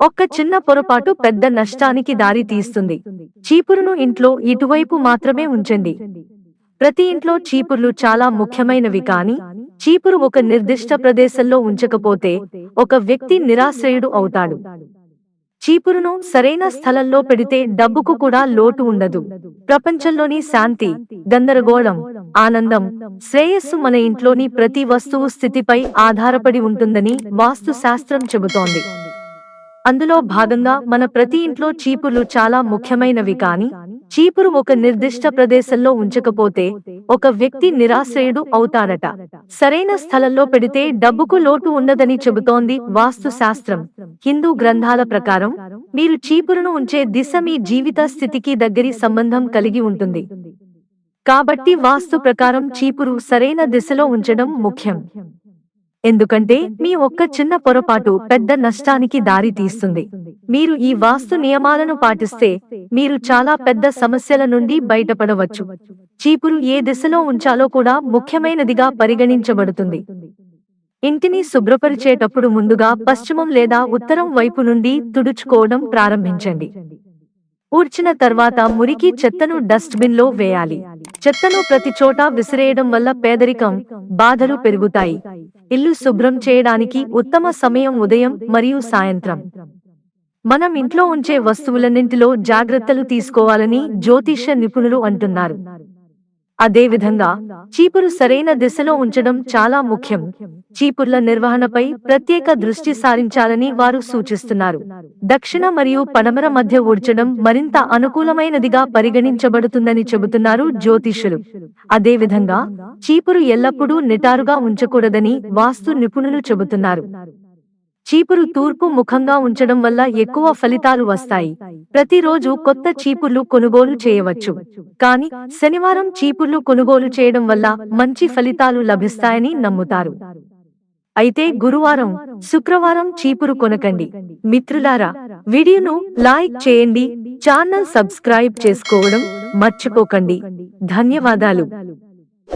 ఒక్క చిన్న పొరపాటు పెద్ద నష్టానికి దారి తీస్తుంది. చీపురును ఇంట్లో ఇటువైపు మాత్రమే ఉంచండి. ప్రతి ఇంట్లో చీపుర్లు చాలా ముఖ్యమైనవి కాని చీపురు ఒక నిర్దిష్ట ప్రదేశంలో ఉంచకపోతే ఒక వ్యక్తి నిరాశ్రయుడు అవుతాడు. చీపురును సరైన స్థలంలో పెడితే డబ్బుకు కూడా లోటు ఉండదు. ప్రపంచంలోని శాంతి గందరగోళం ఆనందం శ్రేయస్సు మన ఇంట్లోని ప్రతి వస్తువు స్థితిపై ఆధారపడి ఉంటుందని వాస్తు శాస్త్రం చెబుతోంది. అందులో భాగంగా మన ప్రతి ఇంట్లో చీపుర్లు చాలా ముఖ్యమైనవి కాని చీపురు ఒక నిర్దిష్ట ప్రదేశంలో ఉంచకపోతే ఒక వ్యక్తి నిరాశ్రయుడు అవుతారట సరైన స్థలంలో పెడితే డబ్బుకు లోటు ఉండదని చెబుతోంది వాస్తు శాస్త్రం హిందూ గ్రంథాల ప్రకారం మీరు చీపురును ఉంచే దిశ మీ జీవిత స్థితికి దగ్గరి సంబంధం కలిగి ఉంటుంది. కాబట్టి వాస్తు ప్రకారం చీపురు సరైన దిశలో ఉంచడం ముఖ్యం. ఎందుకంటే మీ ఒక్క చిన్న పొరపాటు పెద్ద నష్టానికి దారి తీస్తుంది. మీరు ఈ వాస్తు నియమాలను పాటిస్తే మీరు చాలా పెద్ద సమస్యల నుండి బయటపడవచ్చు. చీపురు ఏ దిశలో ఉంచాలో కూడా ముఖ్యమైనదిగా పరిగణించబడుతుంది. ఇంటిని శుభ్రపరిచేటప్పుడు ముందుగా పశ్చిమం లేదా ఉత్తరం వైపు నుండి తుడుచుకోవడం ప్రారంభించండి. ఊడ్చిన తర్వాత మురికి చెత్తను డస్ట్బిన్లో వేయాలి. చెత్తను ప్రతి చోట విసిరేయడం వల్ల పేదరికం బాధలు పెరుగుతాయి. ఇల్లు శుభ్రం చేయడానికి ఉత్తమ సమయం ఉదయం మరియు సాయంత్రం. మనం ఇంట్లో ఉంచే వస్తువులన్నింటిలో జాగ్రత్తలు తీసుకోవాలని జ్యోతిష నిపుణులు అంటున్నారు. అదేవిధంగా చీపురు సరైన దిశలో ఉంచడం చాలా ముఖ్యం. చీపుర్ల నిర్వహణపై ప్రత్యేక దృష్టి సారించాలని వారు సూచిస్తున్నారు. దక్షిణ మరియు పడమర మధ్య ఊడ్చడం మరింత అనుకూలమైనదిగా పరిగణించబడుతుందని చెబుతున్నారు జ్యోతిషులు అదేవిధంగా చీపురు ఎల్లప్పుడూ నిటారుగా ఉంచకూడదని వాస్తు నిపుణులు చెబుతున్నారు. చీపురు తూర్పు ముఖంగా ఉంచడం వల్ల ఎక్కువ ఫలితాలు వస్తాయి. ప్రతిరోజు కొత్త చీపుర్లు కొనుగోలు చేయవచ్చు. కానీ శనివారం చీపుర్లు కొనుగోలు చేయడం వల్ల మంచి ఫలితాలు లభిస్తాయని నమ్ముతారు. అయితే గురువారం శుక్రవారం చీపురు కొనకండి. మిత్రులారా వీడియోను లైక్ చేయండి ఛానల్ సబ్స్క్రైబ్ చేసుకోవడం మర్చిపోకండి. ధన్యవాదాలు.